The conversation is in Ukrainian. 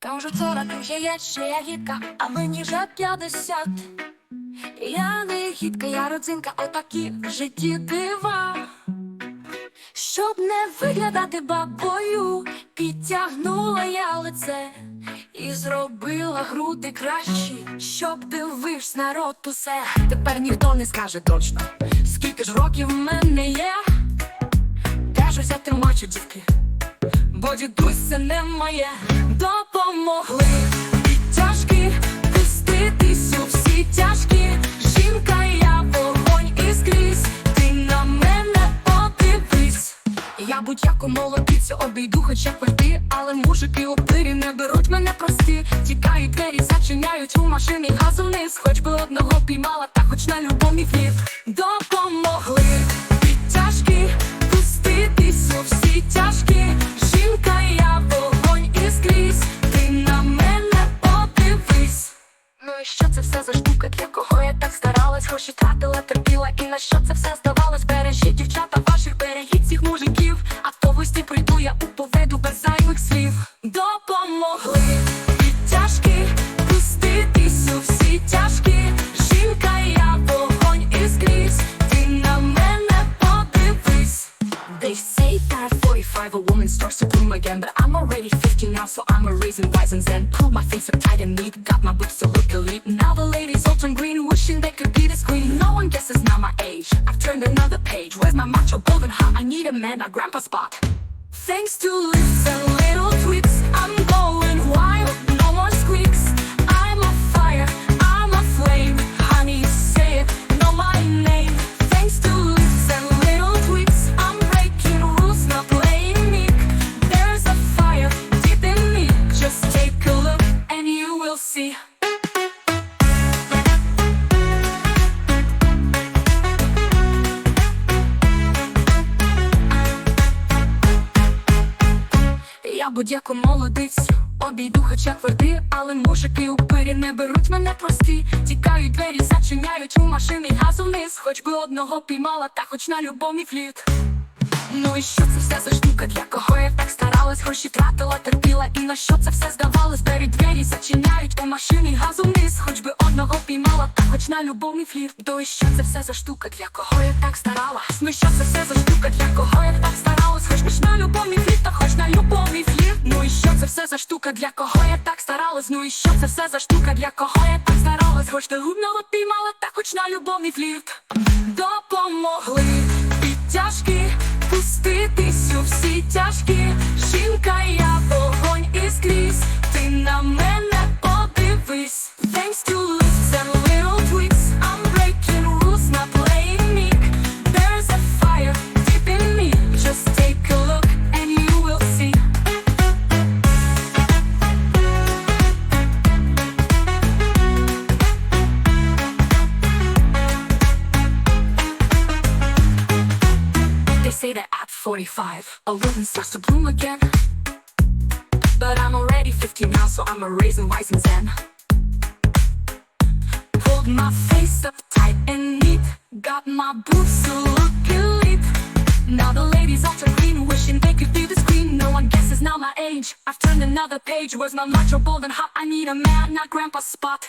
Вчора ти є ще я гідка, а мені вже 50 Я не гідка, я родзинка, отакі в житті дива. Щоб не виглядати бабою, підтягнула я лице і зробила груди кращі, щоб дивився народ усе. Тепер ніхто не скаже точно, скільки ж років в мене є. Де ж взяти мочі дівки? Бо дідусь це не моє допомогли підтяжки пуститись у всі тяжкі. Жінка, я вогонь і скрізь, ти на мене подивись. Я будь-яку молодицю обійду, хоча квартир, але мужики у пирі не беруть мене прості. Тікають двері, зачиняють у машині газу вниз, хоч би одного піймала, та хоч на любомі фліт для кого я так старалась, гроші тратила, терпіла, і на що це все 45 a woman starts to bloom again But I'm already 50 now so I'm a raisin wise and zen. Pull my face up tight and neat, got my boots to look elite. Now the ladies all turn green, wishing they could be this queen No one guesses now my age, I've turned another page. Where's my macho golden heart? I need a man, a grandpa spot. Thanks to lifts and little tweaks I'm going wild, no more squeaks see Я будь-яку молодицю обійду, хоча тверди, але мужики у пирі не беруть мене прості. Тікають двері, зачиняють у машини газу вниз, хоч би одного піймала, та хоч на любомі фліт. Ну і що це все за штука, для кого я так старалась, гроші тратила, терпіла, і на що це все здавалось? Двері двері зачиняють у машині газу вниз, хоч би одного піймала, та хоч на любомі фліт. Ну і що це все за штука, для кого я так старалась? Ну і що це все за штука, для кого я так старалась, хоч би ж на любомі фліт, та хоч на любомі фліт. Ну і що це все за штука, для кого я так старалась? Ну і що це все за штука, для кого я так старалась, хоч би одного піймала, та хоч на любомі фліт. Допомогли підтяжки пуститись у всі тяжкі. Жінка, я 45, a woman starts to bloom again. But I'm already 50 now, so I'm a raisin wise and zen. Pulled my face up tight and neat, got my boots to look elite. Now the ladies all turn green, wishing they could be this queen. No one guesses now my age. I've turned another page. Where's my macho bold and hot? I need a man, not grandpa spot.